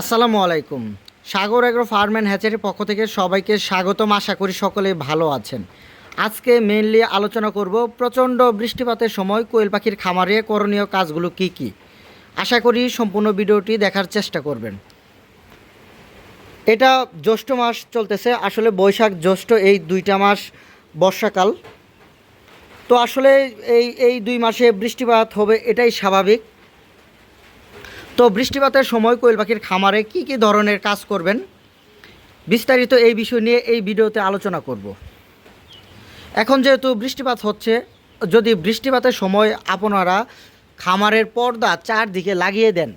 আসসালামু আলাইকুম। Sagar agro farm and হ্যাচারির পক্ষ থেকে সবাইকে স্বাগতম। আশা করি সকলে ভালো আছেন। আজকে মেনলি আলোচনা করব প্রচণ্ড বৃষ্টিপাতের সময় কোয়েল পাখির খামারে করণীয় কাজগুলো কি কি। আশা করি সম্পূর্ণ ভিডিওটি দেখার চেষ্টা করবেন। এটা জ্যৈষ্ঠ মাস চলতেছে, আসলে বৈশাখ জ্যৈষ্ঠ এই দুইটা মাস বর্ষাকাল। তো আসলে এই এই দুই মাসে বৃষ্টিপাত হবে এটাই স্বাভাবিক। তো বৃষ্টিপাতের সময় কোয়েল পাখির খামারে কি কি ধরনের কাজ করবেন? বিস্তারিত এই বিষয় নিয়ে এই ভিডিওতে আলোচনা করব। এখন যেহেতু বৃষ্টিপাত হচ্ছে, যদি বৃষ্টিপাতের সময় আপনারা খামারের পর্দা চারদিকে লাগিয়ে দেন,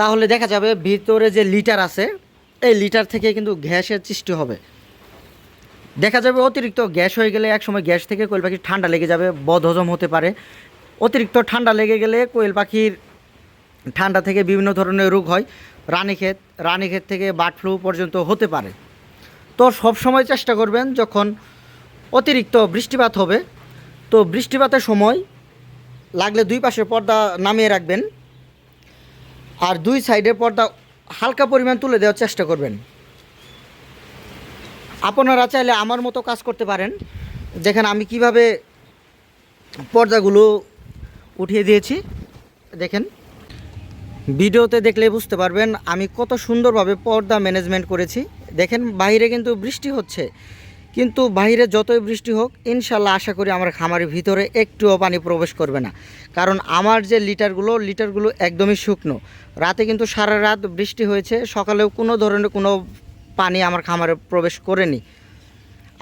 তাহলে দেখা যাবে ভিতরে যে লিটার আছে, এই লিটার থেকে কিন্তু গ্যাসের সৃষ্টি হবে। দেখা যাবে অতিরিক্ত গ্যাস হয়ে গেলে একসময় গ্যাস থেকে কোয়েল পাখির ঠান্ডা লেগে যাবে, বদহজম হতে পারে। অতিরিক্ত ঠান্ডা লেগে গেলে কোয়েল পাখির ঠান্ডা থেকে বিভিন্ন ধরনের রোগ হয়, রানীক্ষেত রানীক্ষেত থেকে বার্ড ফ্লু পর্যন্ত হতে পারে। তো সব সময় চেষ্টা করবেন যখন অতিরিক্ত বৃষ্টিপাত হবে, তো বৃষ্টিপাতের সময় লাগলে দুই পাশের পর্দা নামিয়ে রাখবেন আর দুই সাইডের পর্দা হালকা পরিমাণ তুলে দেওয়ার চেষ্টা করবেন। আপনারা চাইলে আমার মতো কাজ করতে পারেন দেখেন আমি কীভাবে পর্দাগুলো উঠিয়ে দিয়েছি। দেখেন ভিডিওতে দেখলে বুঝতে পারবেন আমি কত সুন্দরভাবে পর্দা ম্যানেজমেন্ট করেছি। দেখেন, বাইরে কিন্তু বৃষ্টি হচ্ছে। কিন্তু বাইরে যতই বৃষ্টি হোক, ইনশাল্লাহ আশা করি আমার খামারের ভিতরে একটুও পানি প্রবেশ করবে না। কারণ আমার যে লিটারগুলো লিটারগুলো একদমই শুকনো। রাতে কিন্তু সারা রাত বৃষ্টি হয়েছে, সকালেও কোনো ধরনের কোনো পানি আমার খামারে প্রবেশ করেনি।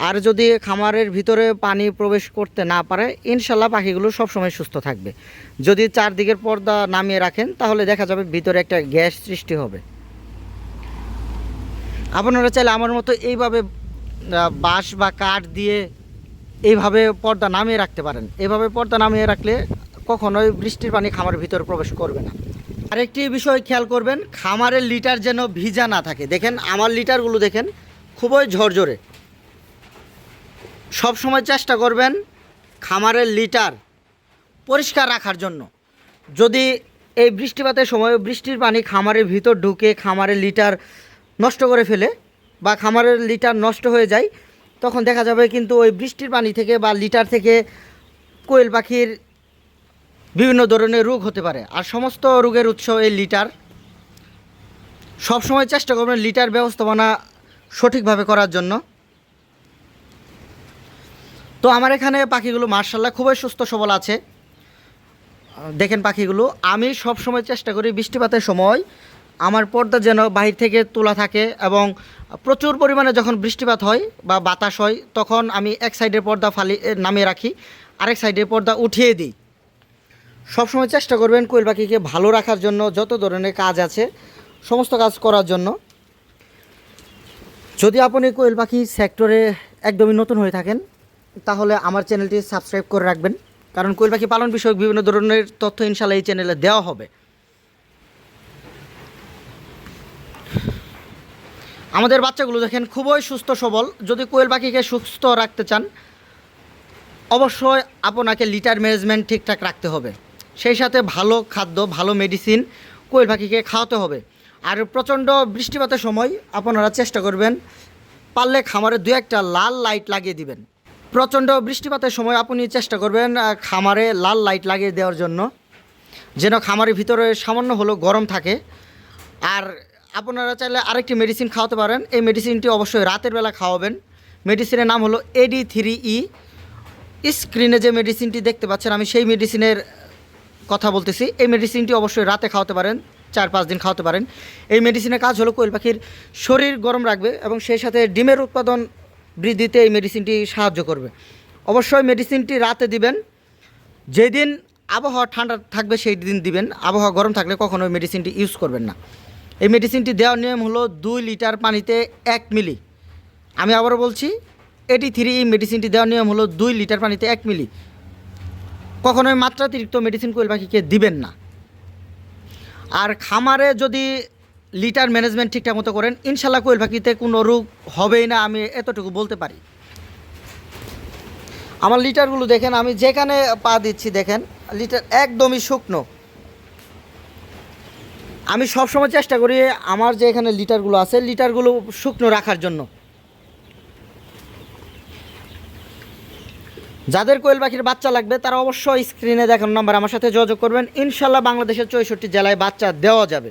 আর যদি খামারের ভিতরে পানি প্রবেশ করতে না পারে, ইনশাল্লাহ পাখিগুলো সবসময় সুস্থ থাকবে। যদি চারদিকের পর্দা নামিয়ে রাখেন, তাহলে দেখা যাবে ভিতরে একটা গ্যাস সৃষ্টি হবে। আপনারা চাইলে আমার মতো এইভাবে বাঁশ বা কাঠ দিয়ে এইভাবে পর্দা নামিয়ে রাখতে পারেন। এইভাবে পর্দা নামিয়ে রাখলে কখনোই বৃষ্টির পানি খামারের ভিতরে প্রবেশ করবে না। আরেকটি বিষয় খেয়াল করবেন, খামারের লিটার যেন ভিজা না থাকে। দেখেন, আমার লিটারগুলো দেখেন, খুবই ঝরঝরে। সব সময় চেষ্টা করবেন খামারের লিটার পরিষ্কার রাখার জন্য। যদি এই বৃষ্টিপাতের সময় বৃষ্টির পানি খামারের ভিতর ঢুকে খামারের লিটার নষ্ট করে ফেলে বা খামারের লিটার নষ্ট হয়ে যায়, তখন দেখা যাবে কিন্তু ওই বৃষ্টির পানি থেকে বা লিটার থেকে কোয়েল পাখির বিভিন্ন ধরনের রোগ হতে পারে। আর সমস্ত রোগের উৎস এই লিটার। সবসময় চেষ্টা করবেন লিটার ব্যবস্থাপনা সঠিকভাবে করার জন্য। তো আমার এখানে পাখিগুলো মার্শাল্লাহ খুবই সুস্থ সবল আছে। দেখেন পাখিগুলো, আমি সব সময় চেষ্টা করি বৃষ্টিপাতের সময় আমার পর্দা যেন বাহির থেকে তোলা থাকে এবং প্রচুর পরিমাণে যখন বৃষ্টিপাত হয় বা বাতাস হয়, তখন আমি এক সাইডের পর্দা ফালি নামিয়ে রাখি, আরেক সাইডের পর্দা উঠিয়ে দিই। সবসময় চেষ্টা করবেন কোয়েল পাখিকে ভালো রাখার জন্য, যত ধরনের কাজ আছে, সমস্ত কাজ করার জন্য। যদি আপনি কোয়েল পাখি সেক্টরে একদমই নতুন হয়ে থাকেন তাহলে আমার চ্যানেলটি সাবস্ক্রাইব করে রাখবেন। কারণ কোয়েল পাখি পালন বিষয়ক বিভিন্ন ধরনের তথ্য ইনশাল্লাহ এই চ্যানেলে দেওয়া হবে। আমাদের বাচ্চাগুলো দেখেন খুবই সুস্থ সবল। যদি কোয়েল পাখিকে সুস্থ রাখতে চান, অবশ্যই আপনাকে লিটার ম্যানেজমেন্ট ঠিকঠাক রাখতে হবে। সেই সাথে ভালো খাদ্য, ভালো মেডিসিন কোয়েল পাখিকে খাওয়াতে হবে। আর প্রচণ্ড বৃষ্টিপাতের সময় আপনারা চেষ্টা করবেন, পারলে খামারে দু একটা লাল লাইট লাগিয়ে দিবেন। প্রচণ্ড বৃষ্টিপাতের সময় আপনি চেষ্টা করবেন খামারে লাল লাইট লাগিয়ে দেওয়ার জন্য। যেন খামারের ভিতরে সামান্য হলেও গরম থাকে। আর আপনারা চাইলে আরেকটি মেডিসিন খাওয়াতে পারেন। এই মেডিসিনটি অবশ্যই রাতের বেলা খাওয়াবেন। মেডিসিনের নাম হলো এডি থ্রি ই স্ক্রিনে যে মেডিসিনটি দেখতে পাচ্ছেন, আমি সেই মেডিসিনের কথা বলতেছি। এই মেডিসিনটি অবশ্যই রাতে খাওয়াতে পারেন, চার পাঁচ দিন খাওয়াতে পারেন। এই মেডিসিনের কাজ হলো কোয়েল পাখির শরীর গরম রাখবে এবং সেই সাথে ডিমের উৎপাদন বৃদ্ধিতে এই মেডিসিনটি সাহায্য করবে। অবশ্যই মেডিসিনটি রাতে দিবেন। যেদিন আবহাওয়া ঠান্ডা থাকবে সেই দিন দিবেন। আবহাওয়া গরম থাকলে কখনো মেডিসিনটি ইউজ করবেন না। এই মেডিসিনটি দেওয়ার নিয়ম হলো দুই লিটার পানিতে এক মিলি। আমি আবারও বলছি, এটি থ্রি এই মেডিসিনটি দেওয়ার নিয়ম হলো দুই লিটার পানিতে এক মিলি। কখনোই মাত্রাতিরিক্ত মেডিসিন কোয়েল পাখিকে দিবেন না। আর খামারে যদি লিটার ম্যানেজমেন্ট ঠিকঠাক মতো করেন, ইনশাল্লাহ কোয়েল পাখিতে কোনো রোগ হবেই না, আমি এতটুকু বলতে পারি। আমার লিটারগুলো দেখেন, আমি যেখানে পা দিচ্ছি দেখেন, লিটার একদমই শুকনো। আমি সবসময় চেষ্টা করি আমার যে এখানে লিটারগুলো আছে, লিটারগুলো শুকনো রাখার জন্য। যাদের কোয়েল পাখির বাচ্চা লাগবে, তারা অবশ্যই স্ক্রিনে দেখানো নাম্বার আমার সাথে যোগাযোগ করবেন। ইনশাল্লাহ বাংলাদেশের চৌষট্টি জেলায় বাচ্চা দেওয়া যাবে।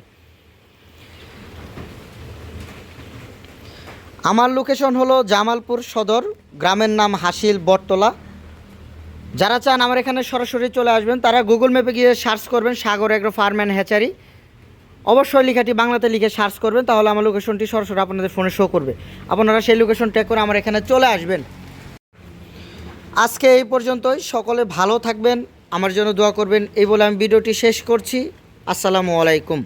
আমার লোকেশন হলো জামালপুর সদর, গ্রামের নাম হাসিল বটতলা। যারা চান আমার এখানে সরাসরি চলে আসবেন, তারা গুগল ম্যাপে গিয়ে সার্চ করবেন Sagar agro farm and hatchery অবশ্যই লেখাটি বাংলাতে লিখে সার্চ করবেন, তাহলে আমার লোকেশনটি সরাসরি আপনাদের ফোনে শো করবে। আপনারা সেই লোকেশন ট্যাগ করে আমার এখানে চলে আসবেন। আজকে এই পর্যন্তই, সকলে ভালো থাকবেন, আমার জন্য দোয়া করবেন, এই বলে আমি ভিডিওটি শেষ করছি। আসসালামু আলাইকুম।